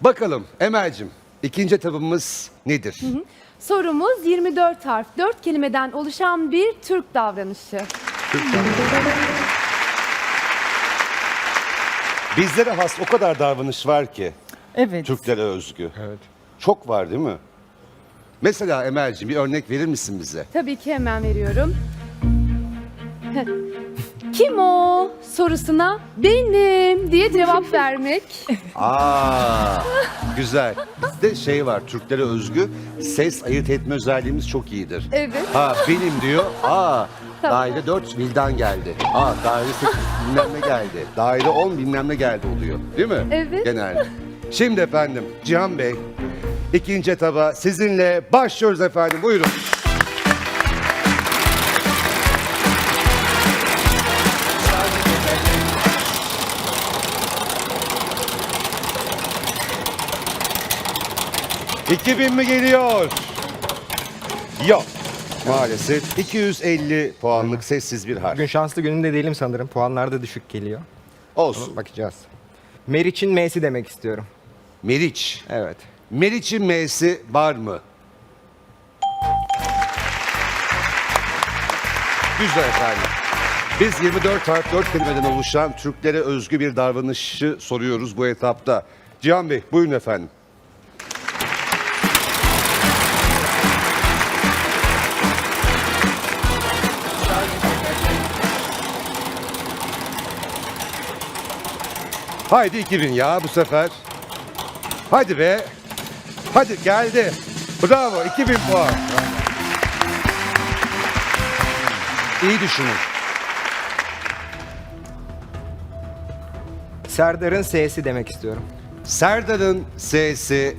Bakalım Emel'cim ikinci etabımız nedir? Sorumuz 24 harf, 4 kelimeden oluşan bir Türk davranışı. Bizlere has o kadar davranış var ki Evet. Türklere özgü. Evet. Çok var değil mi? Mesela Emel'cim bir örnek verir misin bize? Tabii ki hemen veriyorum. Kim o sorusuna benim diye cevap vermek. Aa, güzel. Bizde şey var Türklere özgü ses ayırt etme özelliğimiz çok iyidir. Evet. Ha benim diyor. Aa Tamam. daire 4 Vildan geldi. Aa daire 8 bilmem ne geldi. Daire 10 bilmem ne geldi oluyor. Değil mi? Evet. Genelde. Şimdi efendim Cihan Bey ikinci etaba sizinle başlıyoruz efendim. Buyurun. ...2000 mi geliyor? Yok. Maalesef 250 puanlık sessiz bir harf. Bugün şanslı gününde değilim sanırım. Puanlar da düşük geliyor. Olsun. Bakacağız. Meriç'in M'si demek istiyorum. Meriç. Evet. Meriç'in M'si var mı? Güzel efendim. Biz 24 harf 4 kelimeden oluşan Türklere özgü bir davranışı soruyoruz bu etapta. Cihan Bey buyurun efendim. Haydi 2000 ya bu sefer. Hadi be. Hadi geldi. Bravo 2000 puan. İyi düşünün. Serdar'ın S'si demek istiyorum. Serdar'ın S'si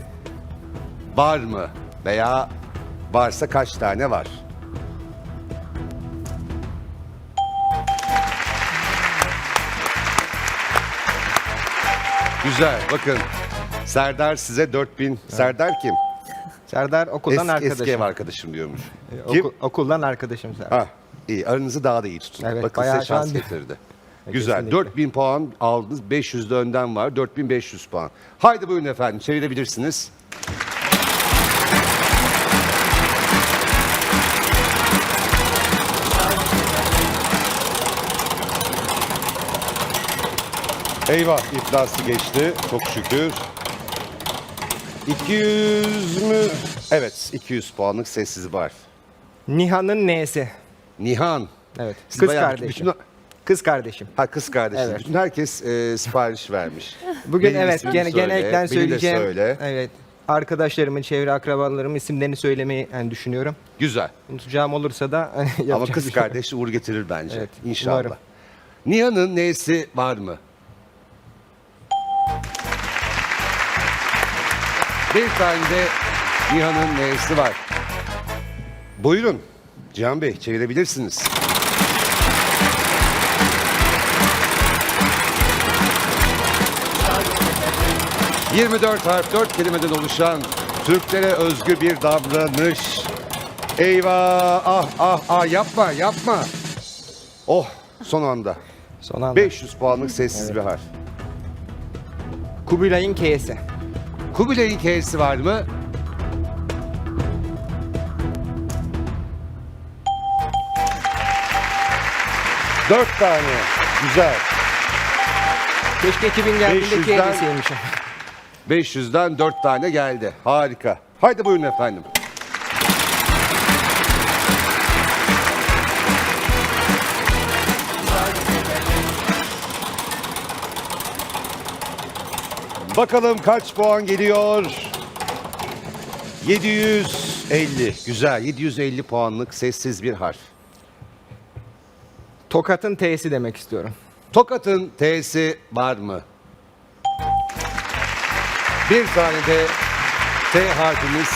var mı? Veya varsa kaç tane var? Güzel bakın. Serdar size 4000. Serdar kim? Serdar okuldan Es- arkadaşım. Eski ev arkadaşım diyormuş. Ee, Kim? oku- okuldan arkadaşım Serdar. Ha, iyi. Aranızı daha da iyi tutun. Evet, Bakın bayağı size şu an- şans getirdi. Güzel. Kesinlikle. 4000 puan aldınız. 500 de önden var. 4500 puan. Haydi buyurun efendim. Çevirebilirsiniz. Eyvah iflası geçti. Çok şükür. 200 mü? Evet 200 puanlık sessiz var. Nihan'ın N'si. Nihan. Evet. Siz Kız bayağı kardeşim. bütün- Kız kardeşim. Ha kız kardeşim. Evet. Bütün herkes e, sipariş vermiş. Bugün Benim evet ismimi gene söyle, genellikle beni de söyleyeceğim. söyle. Evet. Arkadaşlarımın, çevre akrabalarımın isimlerini söylemeyi yani düşünüyorum. Güzel. Unutacağım olursa da yapacak Ama kız şey yok. kardeş uğur getirir bence. Evet, İnşallah. umarım. Nihan'ın neysi var mı? Bir tane de Nihan'ın neysi var. Buyurun. Cihan Bey çevirebilirsiniz. ...24 harf 4 kelimeden oluşan... ...Türklere özgü bir davranış... ...eyvah ah ah ah yapma yapma... ...oh son anda... Son anda. 500 puanlık sessiz bir harf. Kubilay'ın K'si. Kubilay'ın K'si var mı? Dört tane. Güzel. Keşke 2000 geldiğinde 500'den K'siymiş. 500'den dört tane geldi. Harika. Haydi buyurun efendim. Bakalım kaç puan geliyor? 750. Güzel. 750 puanlık sessiz bir harf. Tokat'ın T'si demek istiyorum. Tokat'ın T'si var mı? Bir tane de T harfimiz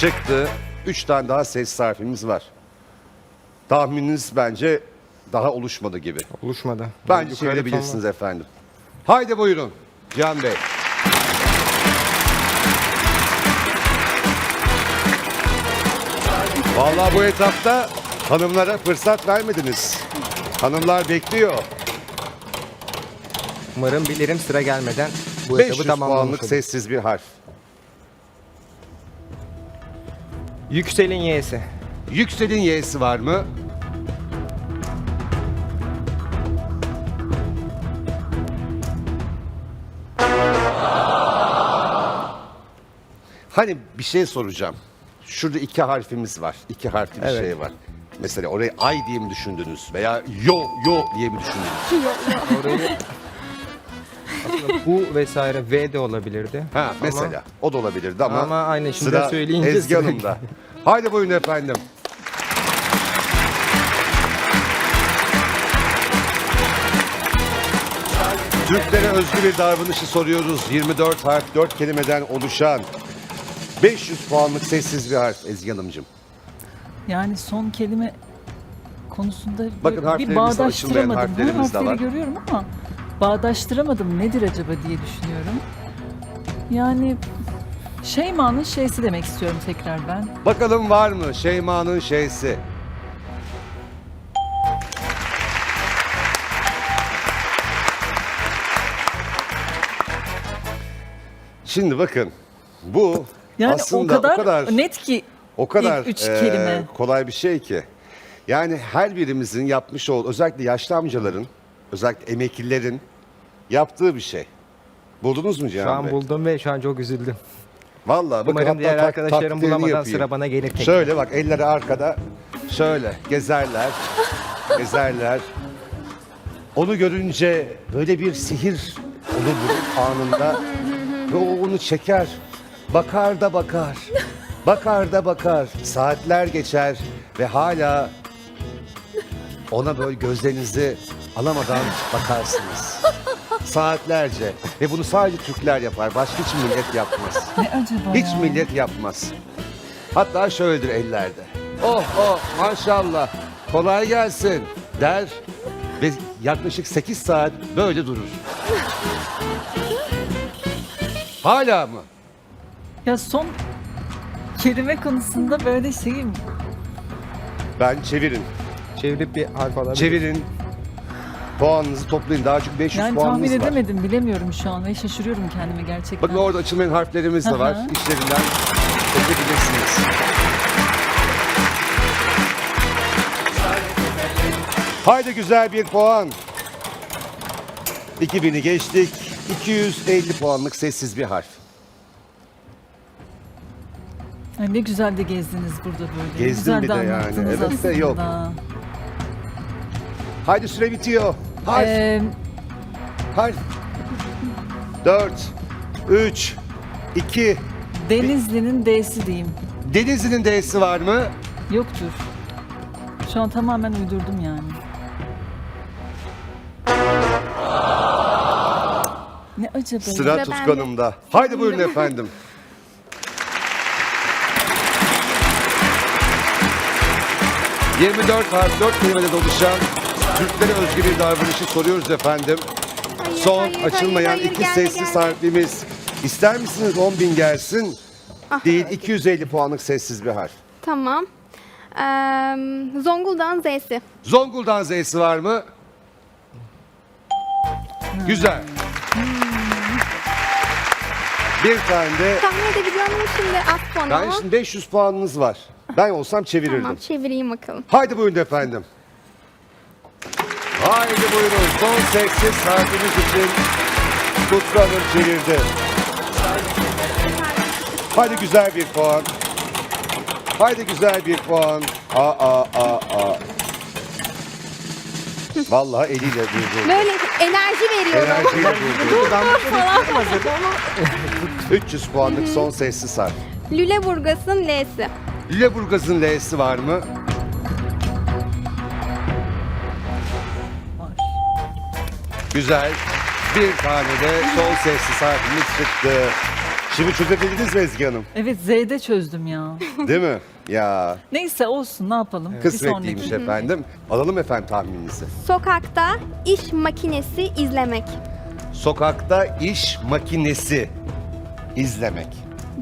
çıktı. Üç tane daha ses harfimiz var. Tahmininiz bence daha oluşmadı gibi. Oluşmadı. Bence Yukarıda çevirebilirsiniz efendim. Haydi buyurun Can Bey. Vallahi bu etapta hanımlara fırsat vermediniz. Hanımlar bekliyor. Umarım bilirim sıra gelmeden Bu 500 etabı tamamlamış puanlık olduk. sessiz bir harf. Yüksel'in Y'si. Yüksel'in Y'si var mı? Hani bir şey soracağım. Şurada iki harfimiz var. İki harfli bir Evet. şey var. Mesela orayı ay diye mi düşündünüz? Veya yo yo diye mi düşündünüz? Orayı aslında bu vesaire V de olabilirdi. Ha Ama mesela. O da olabilirdi ama, Ama aynen şimdi sıra söyleyince Ezgi sıra- Hanım'da. Haydi buyurun efendim. Türklere özgü bir davranışı soruyoruz. 24 harf, 4 kelimeden oluşan 500 puanlık sessiz bir harf Ezgi Hanımcığım. Yani son kelime konusunda Bakın bir harflerimiz açılmayan bağdaştıramadım. harflerimiz de harfleri var. görüyorum ama bağdaştıramadım nedir acaba diye düşünüyorum. Yani Şeyma'nın şeysi demek istiyorum tekrar ben. Bakalım var mı Şeyma'nın şeysi? Şimdi bakın bu Yani aslında o kadar, net ki O kadar ilk üç eee, kelime. kolay bir şey ki. Yani her birimizin yapmış olduğu, özellikle yaşlı amcaların, özellikle emeklilerin yaptığı bir şey. Buldunuz mu Şu Cihan an Bey? buldum ve şu an çok üzüldüm. Vallahi bakın Umarım hatta diğer tak- arkadaşlarım taktiğini bulamadan yapayım. sıra bana gelir tekrar. Şöyle bak elleri arkada. Şöyle gezerler. gezerler. Onu görünce böyle bir sihir onu bulur anında. Ve o onu çeker. Bakar da bakar. Bakar da bakar. Saatler geçer ve hala ona böyle gözlerinizi alamadan bakarsınız. Saatlerce. Ve bunu sadece Türkler yapar. Başka hiç millet yapmaz. Ne acaba Hiç ya? millet yapmaz. Hatta şöyledir ellerde. Oh oh maşallah kolay gelsin der ve yaklaşık 8 saat böyle durur. Hala mı? Ya son kelime konusunda böyle şeyim. Ben çevirin. Çevirip bir harf alabilir. Çevirin. Puanınızı toplayın. Daha çok 500 Yani puanınız tahmin var. edemedim bilemiyorum şu an ve şaşırıyorum kendime gerçekten. Bakın orada açılmayan harflerimiz de var. Hı. İşlerinden seçebilirsiniz. Haydi güzel bir puan. 2000'i geçtik. 250 puanlık sessiz bir harf. Ay ne güzel de gezdiniz burada böyle. Gezdim güzel bir de yani. anlattınız Evet de yok. aslında. Haydi süre bitiyor. Harf, Ee, harf. 4, 3, 2. Denizli'nin D'si diyeyim. Denizli'nin D'si var mı? Yoktur. Şu an tamamen uydurdum yani. Ne acaba? Sıra Sıra tutkanımda. Haydi buyurun efendim. ...24 harf 4 kelimeden oluşan... ...Türklere özgü bir davranışı soruyoruz efendim. Hayır, Son hayır, açılmayan hayır, hayır, iki gelme, sessiz gelme. harfimiz. İster misiniz 10 bin gelsin? Ah, Değil 250 puanlık sessiz bir harf. Tamam. Ee, Zonguldak'ın Z'si. Zonguldak'ın Z'si var mı? Güzel. Bir tane de... Tahmin edebiliyor muyum şimdi az puan Ben ama? şimdi 500 puanınız var. Ben olsam çevirirdim. Tamam çevireyim bakalım. Haydi buyurun efendim. Haydi buyurun. Son sessiz harfimiz için Kutlu Hanım çevirdi. Haydi güzel bir puan. Haydi güzel bir puan. Aa aa aa aa. Vallahi eliyle durdu. Böyle enerji veriyorum. Enerjiyle durdu. 300 puanlık son sessiz harf. Lüleburgaz'ın L'si. Lüleburgaz'ın L'si var mı? Var. Güzel. Bir tane de son sessiz harfimiz çıktı. Şimdi çözebildiniz mi Ezgi Hanım? Evet Z'de çözdüm ya. Değil mi? Ya Neyse olsun ne yapalım. Bir kısmetliymiş sonraki. efendim. Alalım efendim tahmininizi. Sokakta iş makinesi izlemek. Sokakta iş makinesi izlemek.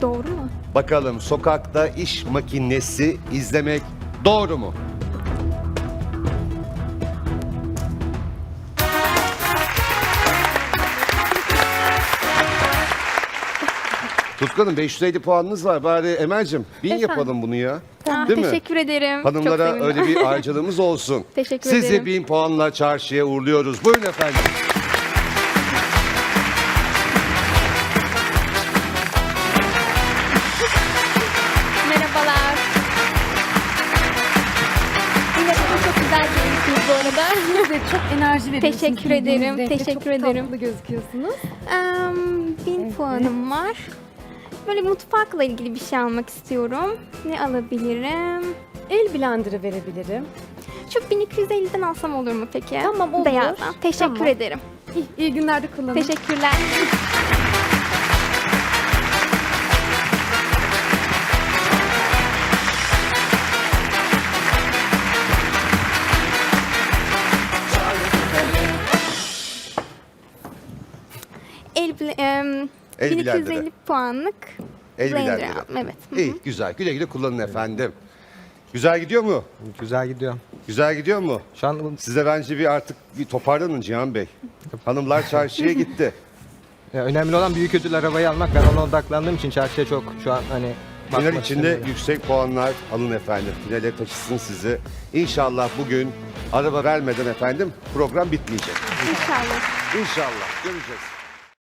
Doğru mu? Bakalım sokakta iş makinesi izlemek doğru mu? Tutkan'ım 550 puanınız var. Bari Emel'cim bin Efendim? yapalım bunu ya. Ah, Değil mi? teşekkür ederim. Çok Hanımlara sevindim. öyle bir harcalığımız olsun. Teşekkür Sizi ederim. bin puanla çarşıya uğurluyoruz. Buyurun efendim. Çok enerji veriyorsunuz. Teşekkür ederim, giydiğiniz renkle. teşekkür çok ederim. tatlı gözüküyorsunuz. Em, bin puanım var. Böyle mutfakla ilgili bir şey almak istiyorum. Ne alabilirim? El blenderı verebilirim. Şu 1250'den alsam olur mu peki? Tamam, olur. Beyazdan. Teşekkür Tamam. ederim. İyi, iyi günlerde kullanın. Teşekkürler. Em, El 1250 blenderı. puanlık El blender aldım. Evet. Hı İyi güzel. Güle güle kullanın efendim. Güzel gidiyor mu? Güzel gidiyor. Güzel gidiyor mu? Şu an bu- Size bence bir artık bir toparlanın Cihan Bey. Hanımlar çarşıya gitti. ya önemli olan büyük ödül arabayı almak. Ben ona odaklandığım için çarşıya çok şu an hani Final bakmak içinde istemiyorum. yüksek puanlar alın efendim. Finale taşısın sizi. İnşallah bugün araba vermeden efendim program bitmeyecek. İnşallah. İnşallah. Göreceğiz.